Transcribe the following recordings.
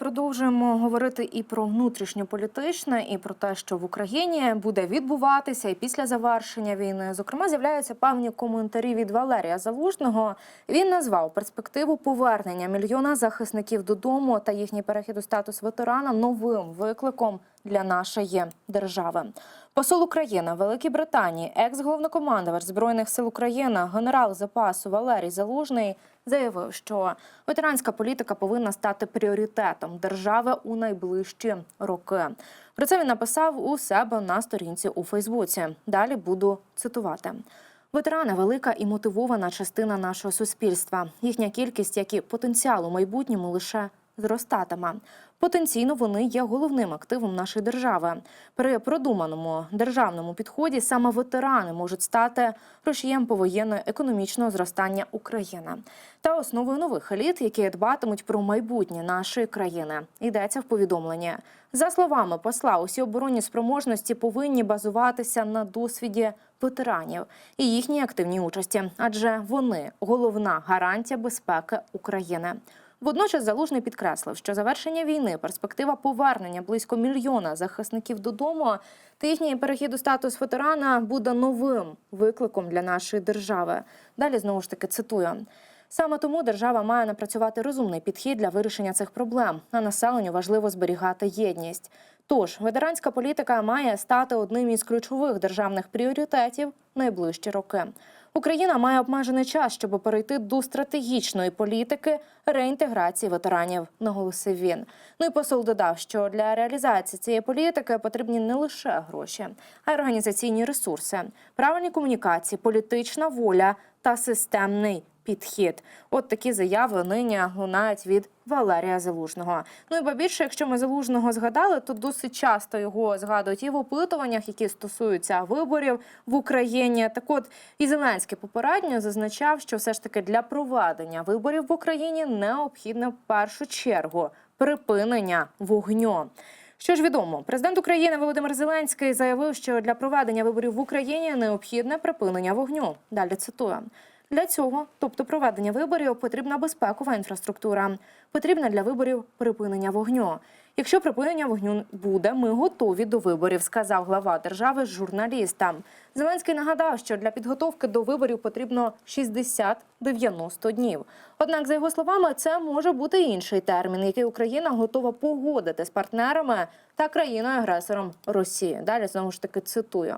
продовжуємо говорити і про внутрішньополітичне, і про те, що в Україні буде відбуватися і після завершення війни. Зокрема, з'являються певні коментарі від Валерія Залужного. Він назвав перспективу повернення мільйона захисників додому та їхній перехід у статус ветерана новим викликом для нашої держави. Посол України Великій Британії, екс-головнокомандувач збройних сил України, генерал запасу Валерій Залужний заявив, що ветеранська політика повинна стати пріоритетом держави у найближчі роки. Про це він написав у себе на сторінці у Фейсбуці. Далі буду цитувати. Ветерани велика і мотивована частина нашого суспільства. Їхня кількість, як і потенціал у майбутньому, лише зростатиме. Потенційно вони є головним активом нашої держави. При продуманому державному підході саме ветерани можуть стати рушієм повоєнного економічного зростання України та основою нових еліт, які дбатимуть про майбутнє нашої країни. Йдеться в повідомленні. За словами посла, усі оборонні спроможності повинні базуватися на досвіді ветеранів і їхній активній участі, адже вони головна гарантія безпеки України. Водночас залужний підкреслив, що завершення війни, перспектива повернення близько мільйона захисників додому та їхній перехід у статус ветерана буде новим викликом для нашої держави. Далі знову ж таки цитую. Саме тому держава має напрацювати розумний підхід для вирішення цих проблем. А населенню важливо зберігати єдність. Тож ветеранська політика має стати одним із ключових державних пріоритетів найближчі роки. Україна має обмежений час, щоб перейти до стратегічної політики реінтеграції ветеранів, наголосив він. Ну і посол додав, що для реалізації цієї політики потрібні не лише гроші, а й організаційні ресурси, правильні комунікації, політична воля та системний підхід. От такі заяви нині лунають від Валерія Залужного. Ну і ба більше, якщо ми залужного згадали, то досить часто його згадують і в опитуваннях, які стосуються виборів в Україні. Так от і Зеленський попередньо зазначав, що все ж таки для проведення виборів в Україні необхідне в першу чергу припинення вогню. Що ж відомо, президент України Володимир Зеленський заявив, що для проведення виборів в Україні необхідне припинення вогню. Далі цитую. Для цього, тобто проведення виборів, потрібна безпекова інфраструктура. Потрібне для виборів припинення вогню. Якщо припинення вогню буде, ми готові до виборів, сказав глава держави журналістам. Зеленський нагадав, що для підготовки до виборів потрібно 60-90 днів. Однак, за його словами, це може бути інший термін, який Україна готова погодити з партнерами та країною-агресором Росії. Далі знову ж таки цитую.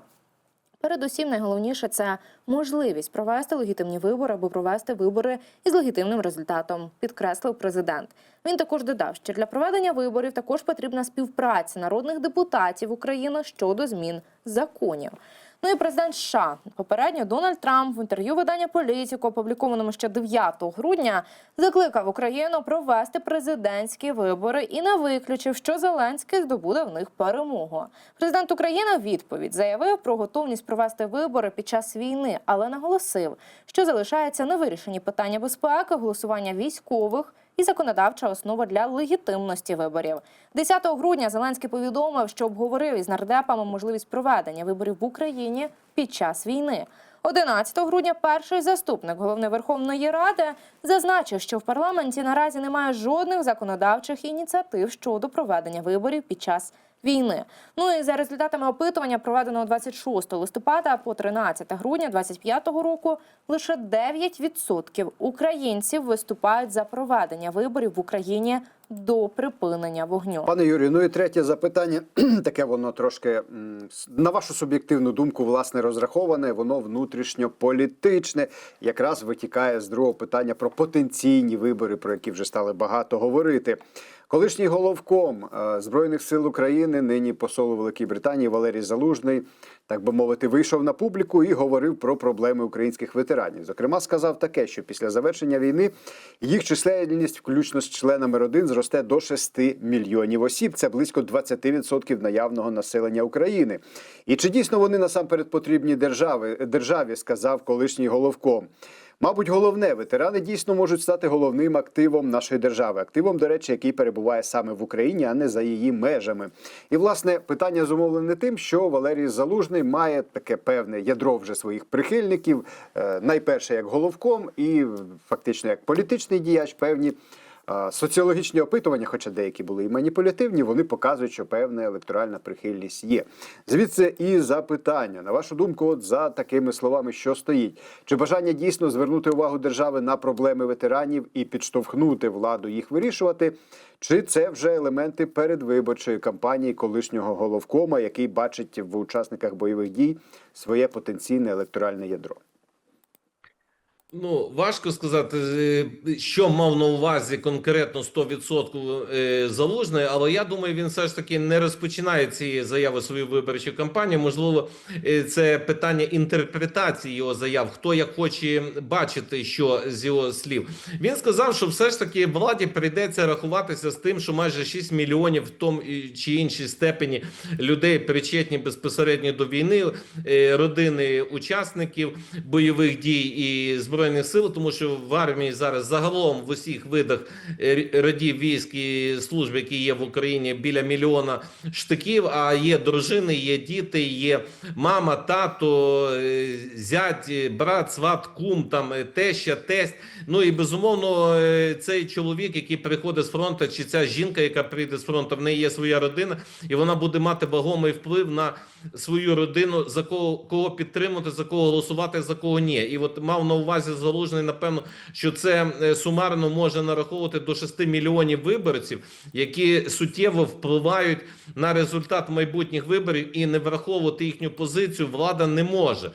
Передусім, найголовніше це можливість провести легітимні вибори або провести вибори із легітимним результатом, підкреслив президент. Він також додав, що для проведення виборів також потрібна співпраця народних депутатів України щодо змін законів. Ну і президент США попередньо Дональд Трамп в інтерв'ю видання політику, опублікованому ще 9 грудня, закликав Україну провести президентські вибори і не виключив, що Зеленський здобуде в них перемогу. Президент України відповідь заявив про готовність провести вибори під час війни, але наголосив, що залишаються невирішені питання безпеки, голосування військових і законодавча основа для легітимності виборів. 10 грудня Зеленський повідомив, що обговорив із нардепами можливість проведення виборів в Україні під час війни. 11 грудня перший заступник голови Верховної Ради зазначив, що в парламенті наразі немає жодних законодавчих ініціатив щодо проведення виборів під час війни. Ну і за результатами опитування, проведеного 26 листопада по 13 грудня 2025 року, лише 9% українців виступають за проведення виборів в Україні до припинення вогню. Пане Юрію, ну і третє запитання, таке воно трошки на вашу суб'єктивну думку, власне, розраховане, воно внутрішньополітичне, якраз витікає з другого питання про потенційні вибори, про які вже стали багато говорити. Колишній головком е, Збройних сил України, нині посол у Великій Британії Валерій Залужний, так би мовити, вийшов на публіку і говорив про проблеми українських ветеранів. Зокрема, сказав таке, що після завершення війни їх чисельність, включно з членами родин, зросте до 6 мільйонів осіб. Це близько 20% наявного населення України. І чи дійсно вони насамперед потрібні держави, державі, сказав колишній головком. Мабуть, головне, ветерани дійсно можуть стати головним активом нашої держави, активом, до речі, який перебуває саме в Україні, а не за її межами. І власне питання зумовлене тим, що Валерій Залужний має таке певне ядро вже своїх прихильників, е, найперше як головком, і фактично як політичний діяч, певні соціологічні опитування, хоча деякі були і маніпулятивні, вони показують, що певна електоральна прихильність є. Звідси і запитання. На вашу думку, от за такими словами, що стоїть? Чи бажання дійсно звернути увагу держави на проблеми ветеранів і підштовхнути владу їх вирішувати? Чи це вже елементи передвиборчої кампанії колишнього головкома, який бачить в учасниках бойових дій своє потенційне електоральне ядро? Ну, важко сказати, е, що мав на увазі конкретно 100% е, залужний, але я думаю, він все ж таки не розпочинає ці заяви свою виборчу кампанію. Можливо, е, це питання інтерпретації його заяв. Хто як хоче бачити, що з його слів. Він сказав, що все ж таки владі прийдеться рахуватися з тим, що майже 6 мільйонів в тому чи іншій степені людей причетні безпосередньо до війни, родини учасників бойових дій і збройних сил, тому що в армії зараз загалом в усіх видах е, родів військ і служб, які є в Україні, біля мільйона штиків. А є дружини, є діти, є мама, тато, е, зять, е, брат, сват, кум, там теща, тесть. Ну і безумовно, цей чоловік, який приходить з фронту, чи ця жінка, яка прийде з фронту, в неї є своя родина, і вона буде мати вагомий вплив на свою родину, за кого кого підтримати, за кого голосувати, за кого ні. І от мав на увазі залужний, напевно, що це е, сумарно може нараховувати до 6 мільйонів виборців, які суттєво впливають на результат майбутніх виборів, і не враховувати їхню позицію влада не може.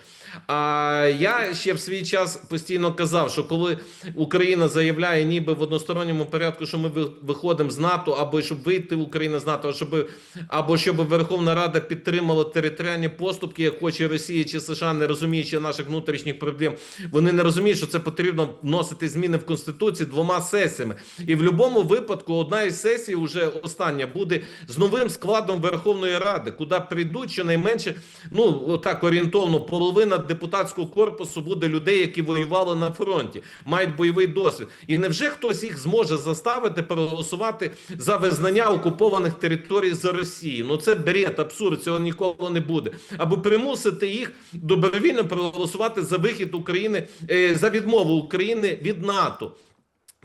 А я ще в свій час постійно казав, що коли Україна заявляє, ніби в односторонньому порядку, що ми виходимо з НАТО, або щоб вийти Україна з НАТО, щоб або щоб Верховна Рада підтримала територіальні поступки, як хоче Росія чи США, не розуміючи наших внутрішніх проблем, вони не розуміють, що це потрібно вносити зміни в конституцію двома сесіями. І в будь-якому випадку одна із сесій, уже остання, буде з новим складом Верховної Ради, куди прийдуть щонайменше, ну так орієнтовно, половина депутатського корпусу буде людей, які воювали на фронті, мають бойовий досвід. І невже хтось їх зможе заставити проголосувати за визнання окупованих територій за Росії? Ну це бред, абсурд, цього ніколи не буде. Або примусити їх добровільно проголосувати за вихід України е, за відмову України від НАТО.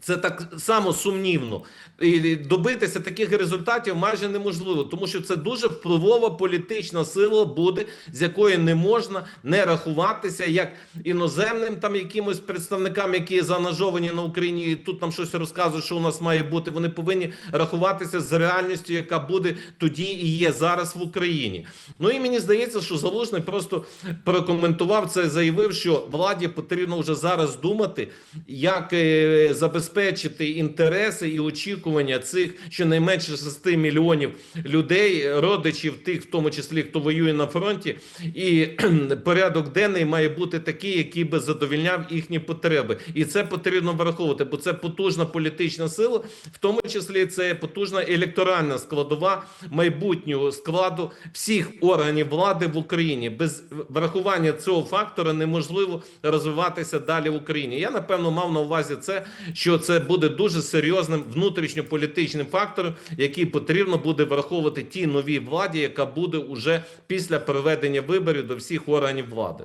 Це так само сумнівно. І добитися таких результатів майже неможливо, тому що це дуже впливова політична сила буде, з якою не можна не рахуватися як іноземним там якимось представникам, які заангажовані на Україні, і тут нам щось розказують, що у нас має бути. Вони повинні рахуватися з реальністю, яка буде тоді і є зараз в Україні. Ну і мені здається, що Залужний просто прокоментував це, заявив, що владі потрібно вже зараз думати, як е, забезпечити інтереси і очікування цих щонайменше 6 мільйонів людей, родичів тих, в тому числі хто воює на фронті, і порядок денний має бути такий, який би задовільняв їхні потреби, і це потрібно враховувати, бо це потужна політична сила, в тому числі це потужна електоральна складова майбутнього складу всіх органів влади в Україні. Без врахування цього фактора неможливо розвиватися далі в Україні. Я напевно мав на увазі це, що це буде дуже серйозним внутрішньополітичним фактором, який потрібно буде враховувати тій новій владі, яка буде уже після проведення виборів до всіх органів влади.